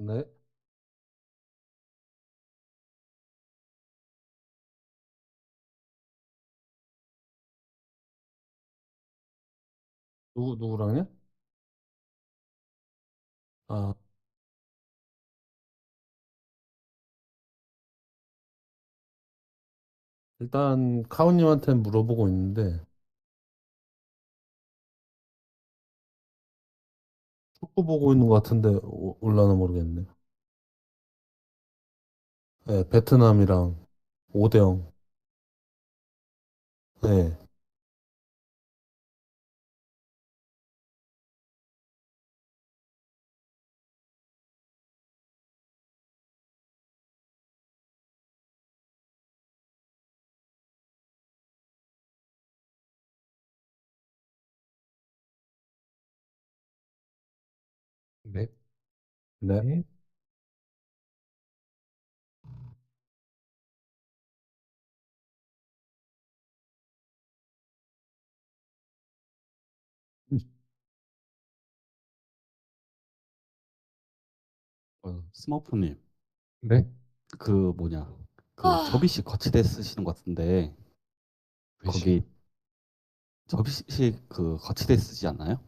네. 누구, 누구랑요? 아, 일단 카우님한테 물어보고 있는데 축구 보고 있는 것 같은데 오- 올라나 모르겠네. 네, 베트남이랑 5대 0. 네. 네. 네. 어, 스머프님, 네? 그 뭐냐, 그 접이식 거치대 쓰시는 것 같은데 거기 접이식 그 거치대 쓰지 않나요?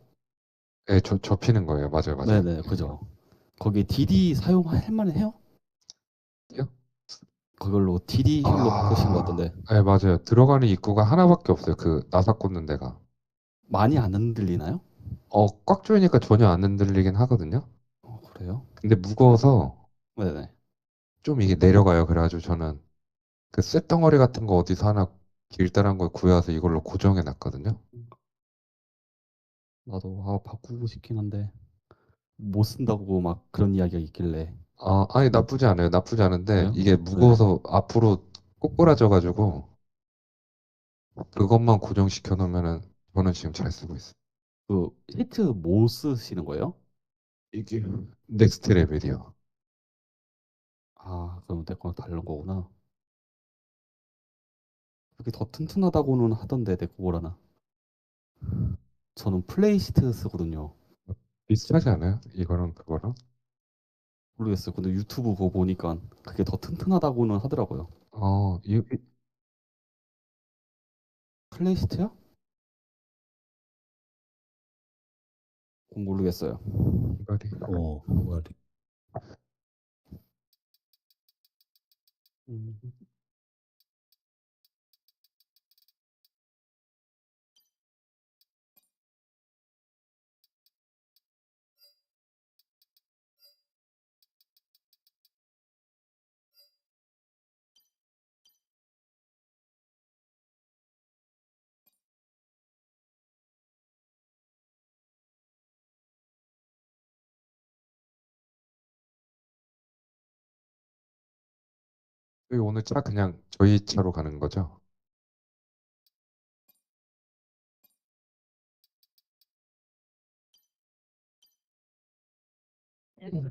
네, 저, 접히는 거예요. 맞아요, 맞아요. 네네, 그죠. 거기 DD 사용할 만해요? 요? 그걸로 DD 힐로 아. 바꾸신 것 같던데 네, 맞아요. 들어가는 입구가 하나밖에 없어요. 그 나사 꽂는 데가. 많이 안 흔들리나요? 어, 꽉 조이니까 전혀 안 흔들리긴 하거든요. 어, 그래요? 근데 무거워서 네네. 좀 이게 내려가요. 그래가지고 저는 그 쇳덩어리 같은 거 어디서 하나 길다란 걸 구해와서 이걸로 고정해 놨거든요. 나도 아, 바꾸고 싶긴 한데 못 쓴다고 막 그런 이야기가 있길래 아, 아니 나쁘지 않아요. 나쁘지 않은데 그래요? 이게 무거워서 앞으로 꼬꾸라져가지고 그것만 고정시켜 놓으면은 저는 지금 잘 쓰고 있어요. 그 히트 뭐 쓰시는 거예요? 이게 넥스트 레벨이요. 아, 그럼 내 거랑 다른 거구나. 그게 더 튼튼하다고는 하던데 내 거라나. 저는 플레이시트 쓰거든요. 비슷하지 않아요? 이거랑 그거랑? 모르겠어요. 근데 유튜브 그거 보니까 그게 더 튼튼하다고는 하더라고요. 어, 이, 플레이시트요? 모르겠어요. 이거리. 오, 말이. 음. 저희 오늘 차 그냥 저희 차로 가는 거죠? 음.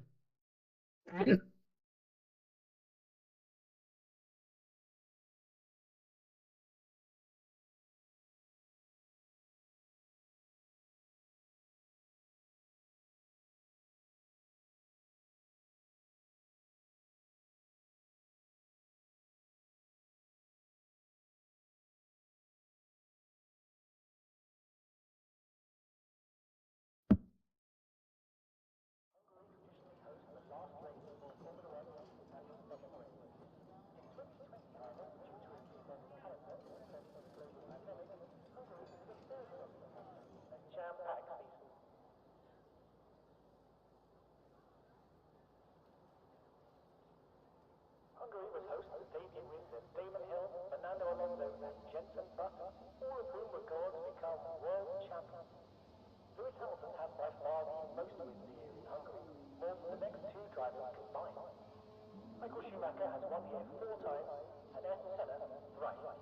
Michael Schumacher has won here four times and Ayrton Senna thrice.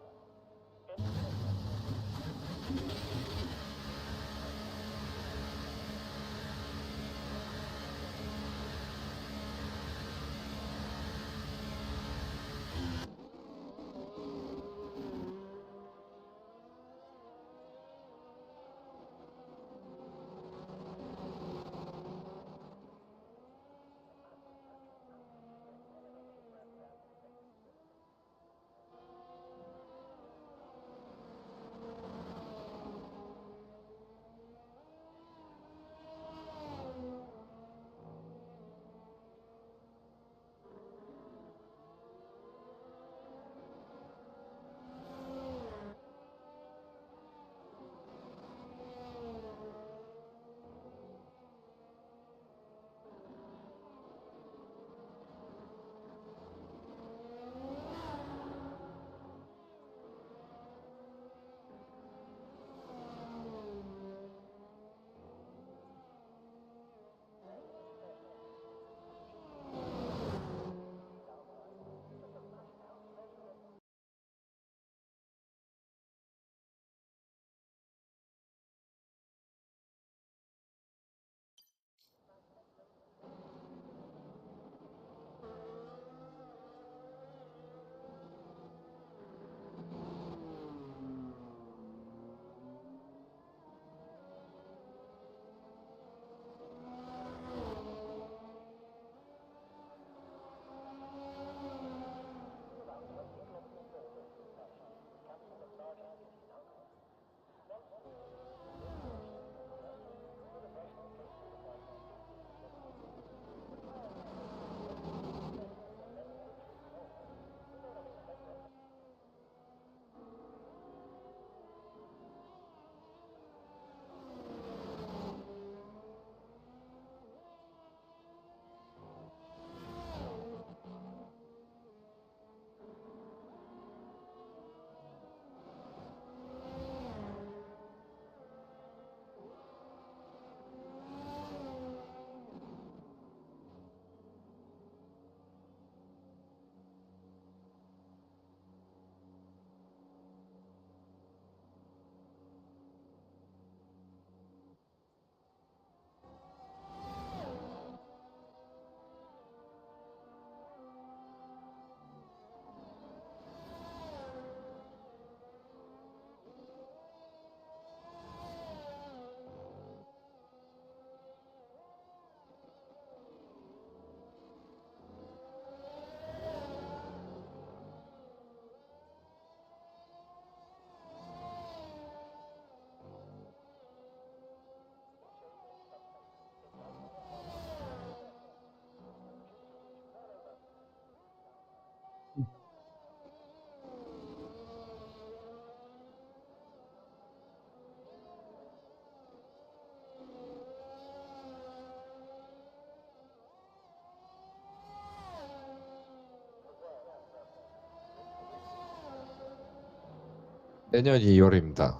내년 2월입니다.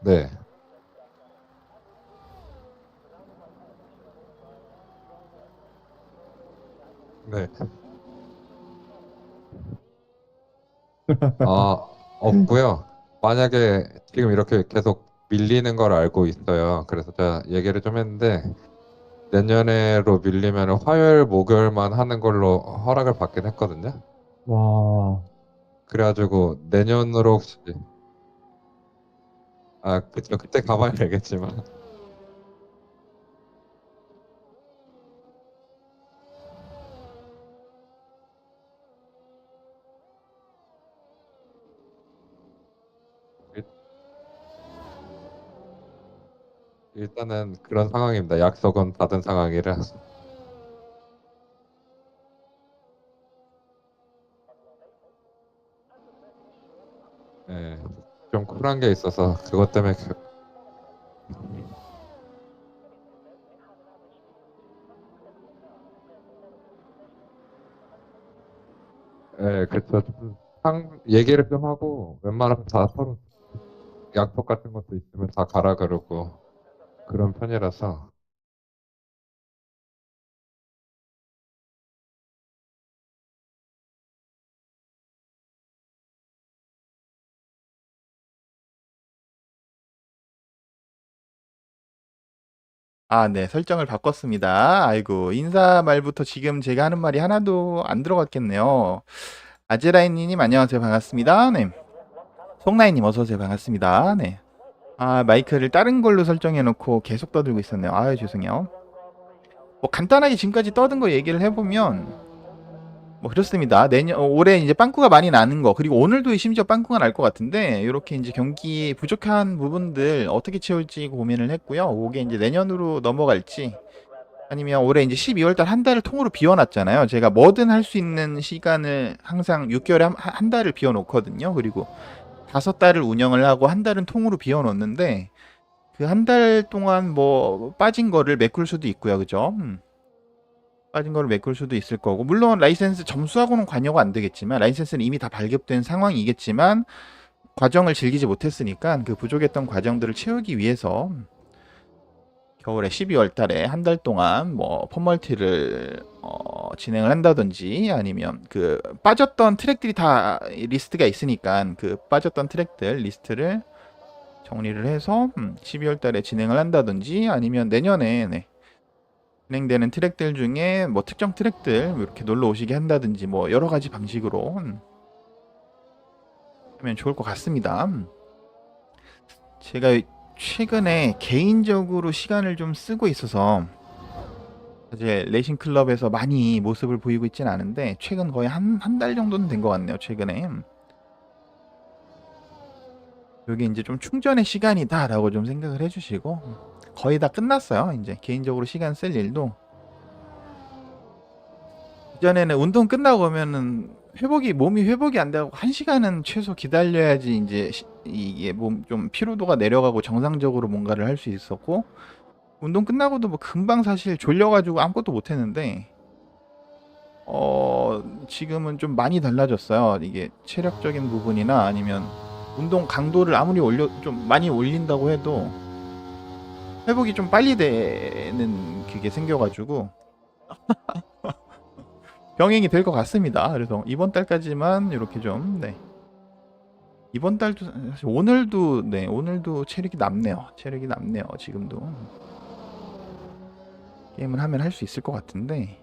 네. 네. 아, 없고요. 만약에 지금 이렇게 계속 밀리는 걸 알고 있어요. 그래서 제가 얘기를 좀 했는데 내년에로 밀리면 화요일, 목요일만 하는 걸로 허락을 받긴 했거든요. 와, 그래가지고 내년으로 혹시 아 그쵸 그때 가봐야 되겠지만 일- 일단은 그런 상황입니다. 약속은 받은 상황이라 쿨한 게 있어서 그것 때문에 그, 예, 그쵸. 좀 상, 얘기를 좀 하고 웬만하면 다 서로 약속 같은 것도 있으면 다 가라 그러고 그런 편이라서 아, 네. 설정을 바꿨습니다. 아이고, 인사 말부터 지금 제가 하는 말이 하나도 안 들어갔겠네요. 아제라인님, 안녕하세요. 반갑습니다. 네. 송나인님, 어서 오세요. 반갑습니다. 네. 아, 마이크를 다른 걸로 설정해 놓고 계속 떠들고 있었네요. 아유, 죄송해요. 뭐, 간단하게 지금까지 떠든 거 얘기를 해 보면, 뭐, 그렇습니다. 내년, 어, 올해 이제 빵꾸가 많이 나는 거, 그리고 오늘도 심지어 빵꾸가 날 것 같은데, 이렇게 이제 경기 부족한 부분들 어떻게 채울지 고민을 했고요. 이게 이제 내년으로 넘어갈지, 아니면 올해 이제 12월 달 한 달을 통으로 비워놨잖아요. 제가 뭐든 할 수 있는 시간을 항상 6개월에 한, 한 달을 비워놓거든요. 그리고 다섯 달을 운영을 하고 한 달은 통으로 비워놓는데, 그 한 달 동안 뭐 빠진 거를 메꿀 수도 있고요. 그죠? 음. 빠진 거를 메꿀 수도 있을 거고 물론 라이센스 점수하고는 관여가 안 되겠지만 라이센스는 이미 다 발급된 상황이겠지만 과정을 즐기지 못했으니까 그 부족했던 과정들을 채우기 위해서 겨울에 12월 달에 한 달 동안 뭐 펀멀티를 어, 진행을 한다든지 아니면 그 빠졌던 트랙들이 다 리스트가 있으니까 그 빠졌던 트랙들 리스트를 정리를 해서 음, 12월 달에 진행을 한다든지 아니면 내년에 네, 진행되는 트랙들 중에 뭐 특정 트랙들 이렇게 놀러 오시게 한다든지 뭐 여러 가지 방식으로 음, 하면 좋을 것 같습니다. 음. 제가 최근에 개인적으로 시간을 좀 쓰고 있어서 이제 레이싱 클럽에서 많이 모습을 보이고 있진 않은데 최근 거의 한 한 달 정도는 된 것 같네요. 최근에 음. 여기 이제 좀 충전의 시간이다라고 좀 생각을 해주시고 음, 거의 다 끝났어요. 이제 개인적으로 시간 쓸 일도 이전에는 운동 끝나고 오면은 회복이 몸이 회복이 안 되고 한 시간은 최소 기다려야지 이제 시- 이게 몸 좀 피로도가 내려가고 정상적으로 뭔가를 할 수 있었고 운동 끝나고도 뭐 금방 사실 졸려가지고 아무것도 못 했는데 어 지금은 좀 많이 달라졌어요. 이게 체력적인 부분이나 아니면 운동 강도를 아무리 올려 좀 많이 올린다고 해도 회복이 좀 빨리 되는 그게 생겨가지고 병행이 될 것 같습니다. 그래서 이번 달까지만 이렇게 좀 네. 이번 달도 사실 오늘도 네 오늘도 체력이 남네요. 체력이 남네요. 지금도 게임을 하면 할 수 있을 것 같은데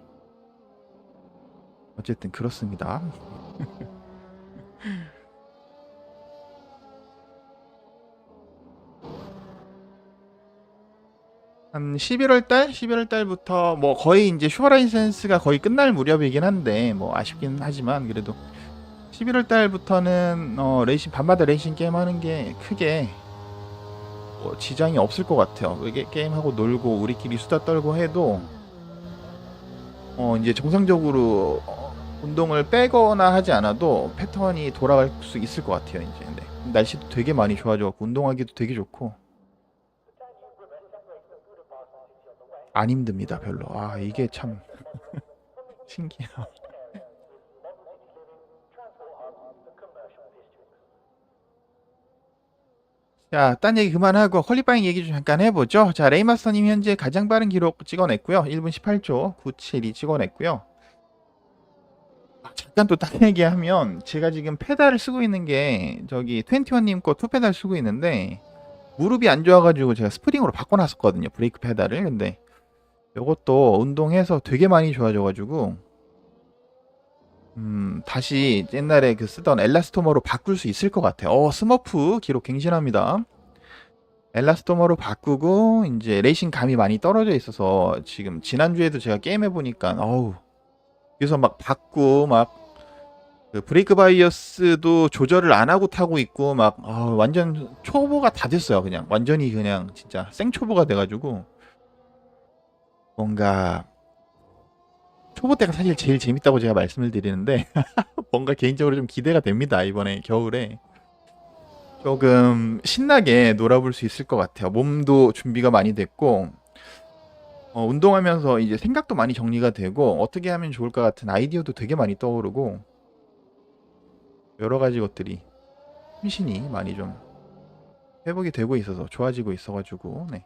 어쨌든 그렇습니다. 한 11월 달, 11월 달부터 뭐 거의 이제 슈퍼라이센스가 거의 끝날 무렵이긴 한데 뭐 아쉽긴 하지만 그래도 11월 달부터는 어 레이싱 밤마다 레이싱 게임 하는 게 크게 뭐 지장이 없을 것 같아요. 이게 게임하고 놀고 우리끼리 수다 떨고 해도 어 이제 정상적으로 어, 운동을 빼거나 하지 않아도 패턴이 돌아갈 수 있을 것 같아요. 이제 네. 날씨도 되게 많이 좋아져갖고 운동하기도 되게 좋고 안 힘듭니다 별로. 아 이게 참 신기해요. 자, 딴 얘기 그만하고 퀄리파잉 얘기 좀 잠깐 해보죠. 자, 레이마스터님 현재 가장 빠른 기록 찍어냈고요. 1분 18초 97이 찍어냈고요. 아, 잠깐 또 딴 얘기하면 제가 지금 페달을 쓰고 있는 게 저기 21님 거 투 페달 쓰고 있는데 무릎이 안 좋아가지고 제가 스프링으로 바꿔놨었거든요. 브레이크 페달을. 근데 이것도 운동해서 되게 많이 좋아져가지고 음, 다시 옛날에 그 쓰던 엘라스토머로 바꿀 수 있을 것 같아요. 어, 스머프 기록 갱신합니다. 엘라스토머로 바꾸고 이제 레이싱 감이 많이 떨어져 있어서 지금 지난주에도 제가 게임 해 보니까 어우 그래서 막 받고 막 그 브레이크 바이어스도 조절을 안 하고 타고 있고 막 아, 완전 초보가 다 됐어요. 그냥 완전히 그냥 진짜 생초보가 돼 가지고 뭔가 초보 때가 사실 제일 재밌다고 제가 말씀을 드리는데 뭔가 개인적으로 좀 기대가 됩니다 이번에 겨울에 조금 신나게 놀아볼 수 있을 것 같아요 몸도 준비가 많이 됐고 어, 운동하면서 이제 생각도 많이 정리가 되고 어떻게 하면 좋을까 같은 아이디어도 되게 많이 떠오르고 여러 가지 것들이 심신이 많이 좀 회복이 되고 있어서 좋아지고 있어가지고 네.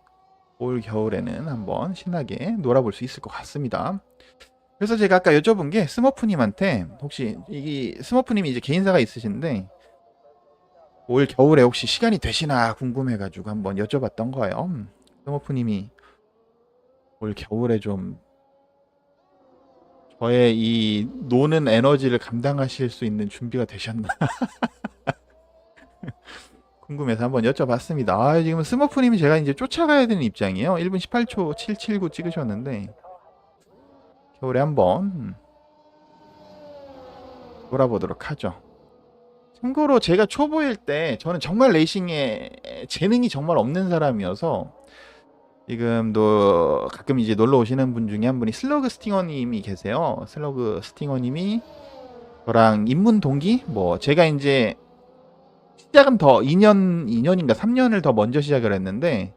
올 겨울에는 한번 신나게 놀아볼 수 있을 것 같습니다. 그래서 제가 아까 여쭤본 게 스머프님한테 혹시 이 스머프님이 이제 개인사가 있으신데 올 겨울에 혹시 시간이 되시나 궁금해가지고 한번 여쭤봤던 거예요. 음, 스머프님이 올 겨울에 좀 저의 이 노는 에너지를 감당하실 수 있는 준비가 되셨나 궁금해서 한번 여쭤봤습니다. 아, 지금 스머프님이 제가 이제 쫓아가야 되는 입장이에요. 1분 18초 779 찍으셨는데 겨울에 한번 음, 돌아보도록 하죠. 참고로 제가 초보일 때 저는 정말 레이싱에 재능이 정말 없는 사람이어서 지금도 가끔 이제 놀러 오시는 분 중에 한 분이 슬러그 스팅어님이 계세요. 슬러그 스팅어님이 저랑 입문 동기 뭐 제가 이제 시작은 더 2년 2년인가 3년을 더 먼저 시작을 했는데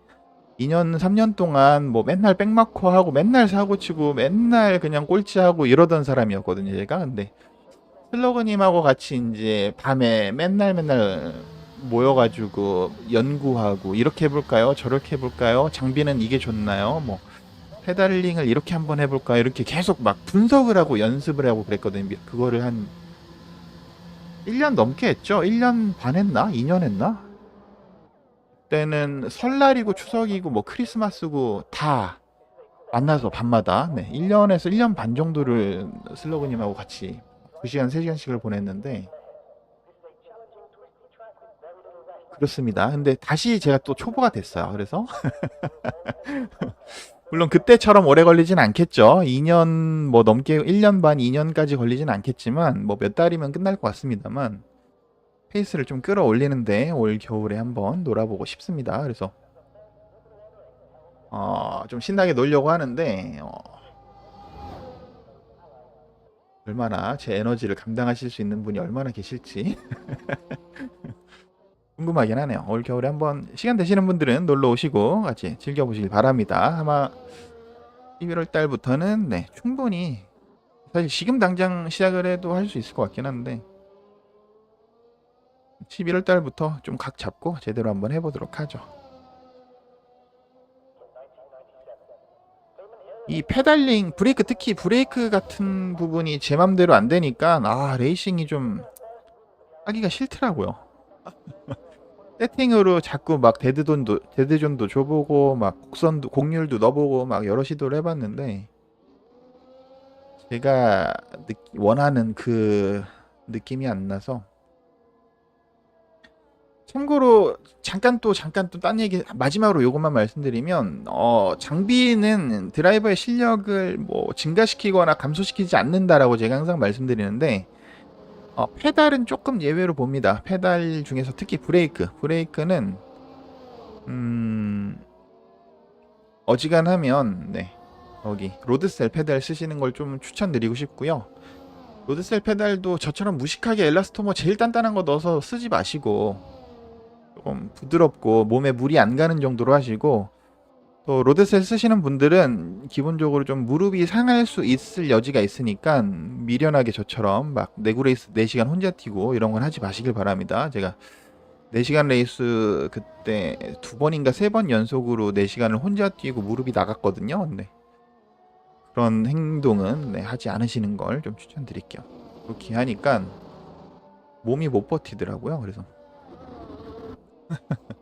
2년 3년 동안 뭐 맨날 백마커 하고 맨날 사고 치고 맨날 그냥 꼴찌하고 이러던 사람이었거든요 제가. 근데 슬로그님하고 같이 이제 밤에 맨날 맨날 모여가지고 연구하고 이렇게 해볼까요? 저렇게 해볼까요? 장비는 이게 좋나요? 뭐 페달링을 이렇게 한번 해볼까요? 이렇게 계속 막 분석을 하고 연습을 하고 그랬거든요. 그거를 한 1년 넘게 했죠 1년 반 했나 2년 했나 그때는 설날이고 추석이고 뭐 크리스마스고 다 만나서 밤마다 네, 1년에서 1년 반 정도를 슬로그님하고 같이 2시간, 3시간씩을 보냈는데 그렇습니다. 근데 다시 제가 또 초보가 됐어요. 그래서 물론 그때처럼 오래 걸리진 않겠죠. 2년 뭐 넘게 1년 반, 2년까지 걸리진 않겠지만 뭐 몇 달이면 끝날 것 같습니다만 페이스를 좀 끌어올리는데 올 겨울에 한번 놀아보고 싶습니다. 그래서 어, 좀 신나게 놀려고 하는데 어, 얼마나 제 에너지를 감당하실 수 있는 분이 얼마나 계실지 궁금하긴 하네요. 올 겨울에 한번 시간 되시는 분들은 놀러 오시고 같이 즐겨보시길 바랍니다. 아마 11월 달부터는 네, 충분히 사실 지금 당장 시작을 해도 할 수 있을 것 같긴 한데 11월 달부터 좀 각 잡고 제대로 한번 해보도록 하죠. 이 페달링, 브레이크 특히 브레이크 같은 부분이 제 맘대로 안 되니까 아 레이싱이 좀 하기가 싫더라고요. 세팅으로 자꾸 막 데드존도 데드존도 줘보고 막 곡선도 곡률도 넣어보고 막 여러 시도를 해봤는데 제가 느- 원하는 그 느낌이 안 나서 참고로 잠깐 또 잠깐 또 딴 얘기 마지막으로 요것만 말씀드리면 어 장비는 드라이버의 실력을 뭐 증가시키거나 감소시키지 않는다라고 제가 항상 말씀드리는데 어 페달은 조금 예외로 봅니다. 페달 중에서 특히 브레이크 브레이크는 음 어지간하면 네 여기 로드셀 페달 쓰시는 걸 좀 추천드리고 싶고요. 로드셀 페달도 저처럼 무식하게 엘라스토머 제일 단단한 거 넣어서 쓰지 마시고 조금 부드럽고 몸에 물이 안 가는 정도로 하시고 또 로드셀 쓰시는 분들은 기본적으로 좀 무릎이 상할 수 있을 여지가 있으니까 미련하게 저처럼 막 네구레이스 4시간 혼자 뛰고 이런 건 하지 마시길 바랍니다. 제가 4시간 레이스 그때 두 번인가 세 번 연속으로 4시간을 혼자 뛰고 무릎이 나갔거든요. 네. 그런 행동은 네, 하지 않으시는 걸 좀 추천드릴게요. 그렇게 하니까 몸이 못 버티더라고요. 그래서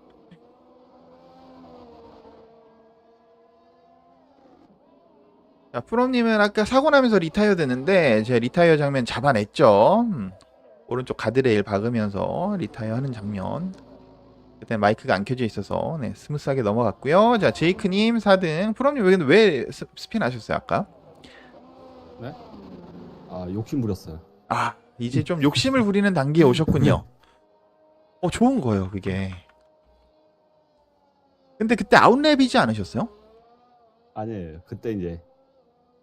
자, 프롬님은 아까 사고 나면서 리타이어 됐는데 제 리타이어 장면 잡아냈죠. 음, 오른쪽 가드레일 박으면서 리타이어 하는 장면. 그때 마이크가 안 켜져 있어서 네, 스무스하게 넘어갔고요. 자, 제이크님 4등. 프롬님 왜, 왜 스- 스핀 하셨어요 아까? 아 욕심 부렸어요. 아, 이제 좀 욕심을 부리는 단계에 오셨군요. 어, 좋은 거예요, 그게. 근데 그때 아웃랩이지 않으셨어요? 아니에요. 그때 이제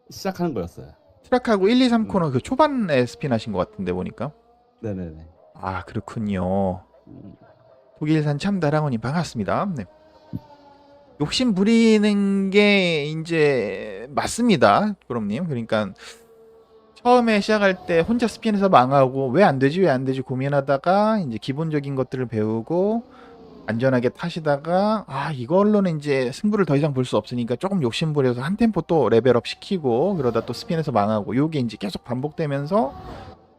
시작하는 거였어요. 트랙하고 1, 2, 3 코너 그 초반에 스핀 하신 것 같은데 보니까. 네네네. 아, 그렇군요. 음, 독일산 참다랑어님 반갑습니다. 네. 욕심 부리는 게 이제 맞습니다, 그럼님. 그러니까 처음에 시작할 때 혼자 스핀해서 망하고 왜 안 되지 왜 안 되지 고민하다가 이제 기본적인 것들을 배우고 안전하게 타시다가 아 이걸로는 이제 승부를 더 이상 볼 수 없으니까 조금 욕심 부려서 한 템포 또 레벨업 시키고 그러다 또 스핀해서 망하고 요게 이제 계속 반복되면서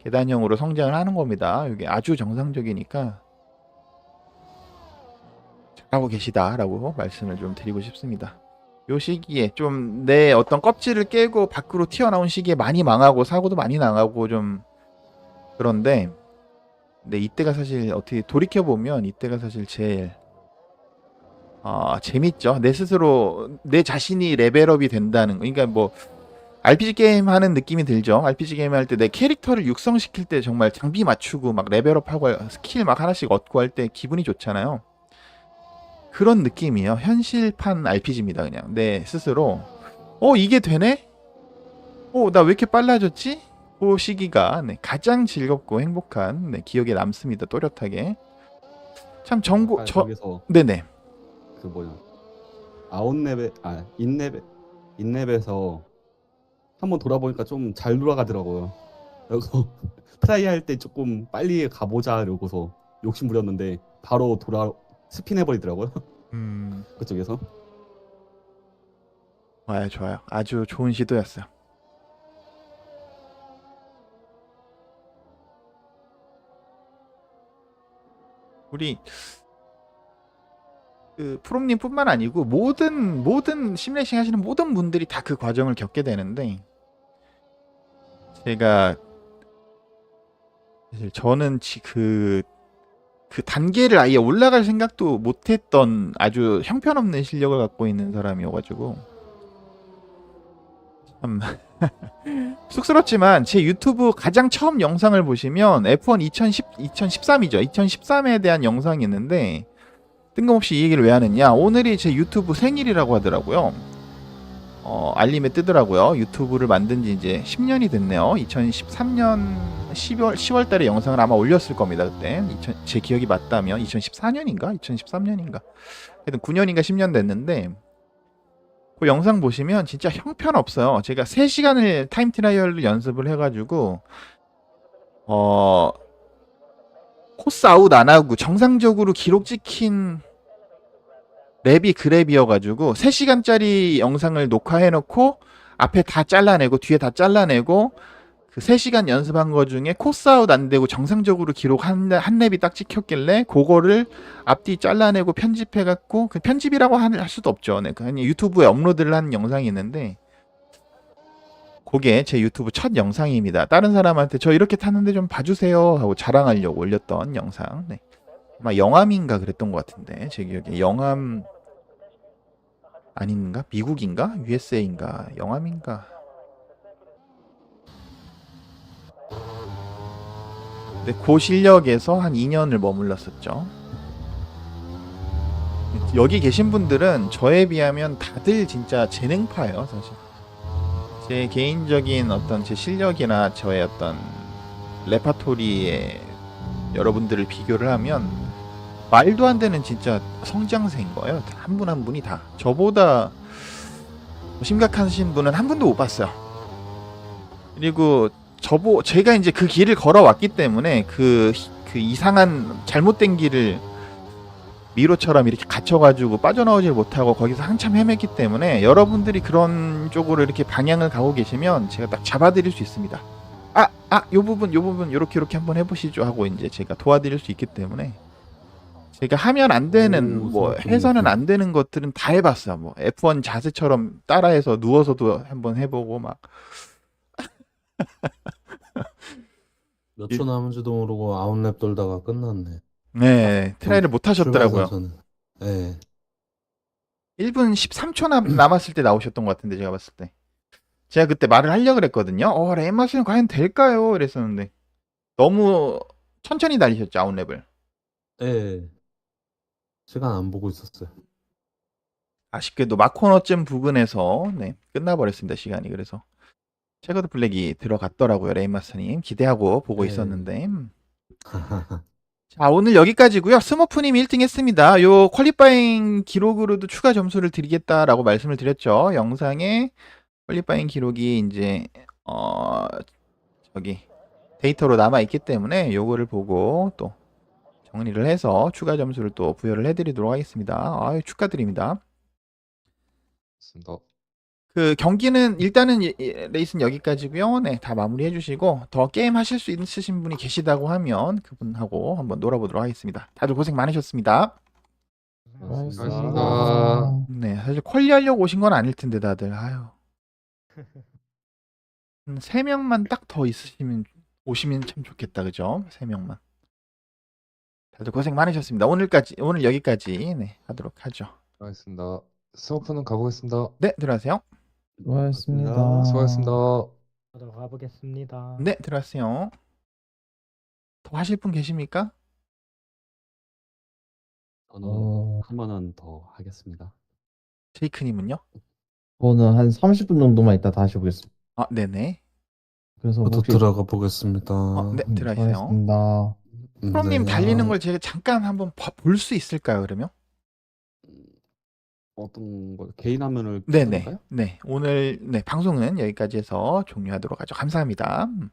계단형으로 성장을 하는 겁니다. 이게 아주 정상적이니까 잘하고 계시다라고 말씀을 좀 드리고 싶습니다. 요 시기에 좀 내 어떤 껍질을 깨고 밖으로 튀어나온 시기에 많이 망하고 사고도 많이 나가고 좀 그런데 근데 이때가 사실 어떻게 돌이켜 보면 이때가 사실 제일 아 재밌죠. 내 스스로 내 자신이 레벨업이 된다는 거. 그러니까 뭐 RPG 게임 하는 느낌이 들죠. RPG 게임 할 때 내 캐릭터를 육성시킬 때 정말 장비 맞추고 막 레벨업하고 스킬 막 하나씩 얻고 할 때 기분이 좋잖아요. 그런 느낌이에요. 현실판 RPG입니다. 그냥 내 스스로 어 이게 되네? 어나 왜 이렇게 빨라졌지? 그 시기가 네, 가장 즐겁고 행복한 네, 기억에 남습니다. 또렷하게. 참 정보 아, 저 저기서 네네 그 뭐냐 아웃랩에 아 인랩 인랩에서 한번 돌아보니까 좀 잘 돌아가더라고요. 그래서 트라이 할 때 조금 빨리 가보자 이러고서 욕심 부렸는데 바로 돌아 스핀 해버리더라고요. 음 그쪽에서. 좋아요 좋아요 아주 좋은 시도였어요. 우리 그 프롬님뿐만 아니고 모든 모든 심레이싱 하시는 모든 분들이 다 그 과정을 겪게 되는데 제가 사실 저는 지- 그, 그 단계를 아예 올라갈 생각도 못했던 아주 형편없는 실력을 갖고 있는 사람이어가지고 참 쑥스럽지만 제 유튜브 가장 처음 영상을 보시면 F1 2010, 2013이죠. 2013에 대한 영상이 있는데 뜬금없이 이 얘기를 왜 하느냐 오늘이 제 유튜브 생일이라고 하더라고요. 어, 알림에 뜨더라고요. 유튜브를 만든 지 이제 10년이 됐네요. 2013년 12월 10월 달에 영상을 아마 올렸을 겁니다. 그때 2000, 제 기억이 맞다면 2014년인가 2013년인가 하여튼 9년인가 10년 됐는데 그 영상 보시면 진짜 형편없어요. 제가 3시간을 타임 트라이얼 연습을 해가지고 어 코스 아웃 안 하고 정상적으로 기록 찍힌 랩이 그랩이어가지고 3시간짜리 영상을 녹화해놓고 앞에 다 잘라내고 뒤에 다 잘라내고 그 3시간 연습한 거 중에 코스 아웃 안 되고 정상적으로 기록 한, 한 랩이 딱 찍혔길래 그거를 앞뒤 잘라내고 편집해 갖고 그 편집이라고 할, 할 수도 없죠. 네, 그냥 유튜브에 업로드를 한 영상이 있는데 그게 제 유튜브 첫 영상입니다. 다른 사람한테 저 이렇게 탔는데 좀 봐주세요 하고 자랑하려고 올렸던 영상. 네. 아마 영암인가 그랬던 것 같은데 제 기억에 영암 아닌가 미국인가 USA인가 영암인가 그 실력에서 한 2년을 머물렀었죠. 여기 계신 분들은 저에 비하면 다들 진짜 재능파예요, 사실. 제 개인적인 어떤 제 실력이나 저의 어떤 레파토리에 여러분들을 비교를 하면 말도 안 되는 진짜 성장세인 거예요. 한 분 한 분이 다. 저보다 심각하신 분은 한 분도 못 봤어요. 그리고 저보 제가 이제 그 길을 걸어왔기 때문에 그, 그 이상한 잘못된 길을 미로처럼 이렇게 gat혀가지고 빠져나오질 못하고 거기서 한참 헤맸기 때문에 여러분들이 그런 쪽으로 이렇게 방향을 가고 계시면 제가 딱 잡아드릴 수 있습니다. 아, 아, 요 부분, 요 부분, 요렇게, 요렇게 한번 해보시죠 하고 이제 제가 도와드릴 수 있기 때문에 제가 하면 안 되는, 오, 뭐. 해서는 안 되는 것들은 다 해봤어요. 뭐, F1 자세처럼 따라해서 누워서도 한번 해보고 막. 몇 초 남은지도 모르고 아웃랩 돌다가 끝났네. 네, 트라이를 못 하셨더라고요. 네. 1분 13초 남, 남았을 때 나오셨던 것 같은데 제가 봤을 때 제가 그때 말을 하려고 그랬거든요 어 레이마스는 과연 될까요 이랬었는데 너무 천천히 달리셨죠 아웃랩을 네. 시간 안 보고 있었어요. 아쉽게도 마코너쯤 부근에서 네 끝나버렸습니다 시간이 그래서 체거드 블랙이 들어갔더라고요 레이마스님. 기대하고 보고 네. 있었는데. 음. 자 오늘 여기까지고요. 스머프님 1등 했습니다. 요 퀄리파잉 기록으로도 추가 점수를 드리겠다라고 말씀을 드렸죠. 영상에 퀄리파잉 기록이 이제 어 저기 데이터로 남아 있기 때문에 요거를 보고 또 정리를 해서 추가 점수를 또 부여를 해드리도록 하겠습니다. 아유 축하드립니다. 좋습니다. 그 경기는 일단은 레이스는 여기까지고요. 네, 다 마무리해 주시고 더 게임 하실 수 있으신 분이 계시다고 하면 그분하고 한번 놀아보도록 하겠습니다. 다들 고생 많으셨습니다. 수고하셨습니다. 네, 사실 퀄리 하려고 오신 건 아닐 텐데 다들 아유. 음, 세 명만 딱 더 있으시면 오시면 참 좋겠다, 그죠? 세 명만. 다들 고생 많으셨습니다. 오늘까지 오늘 여기까지 네, 하도록 하죠. 수고하셨습니다. 스머프는 가보겠습니다. 네, 들어가세요. 수고하셨습니다. 수고하셨습니다. 저도 가보겠습니다. 네, 들어가세요. 더 하실 분 계십니까? 저는 어, 한 번은 더 하겠습니다. 제이크님은요? 저는 한 30분 정도만 있다 다시 보겠습니다. 아, 네네. 그래서 저도 혹시 들어가 보겠습니다. 어, 네, 음, 들어가세요. 수고하셨습니다. 프롬님 네. 달리는 걸 제가 잠깐 한번 볼 수 있을까요, 그러면? 어떤 거 개인 화면을 네네. 네. 오늘 네, 방송은 여기까지 해서 종료하도록 하죠. 감사합니다. 음.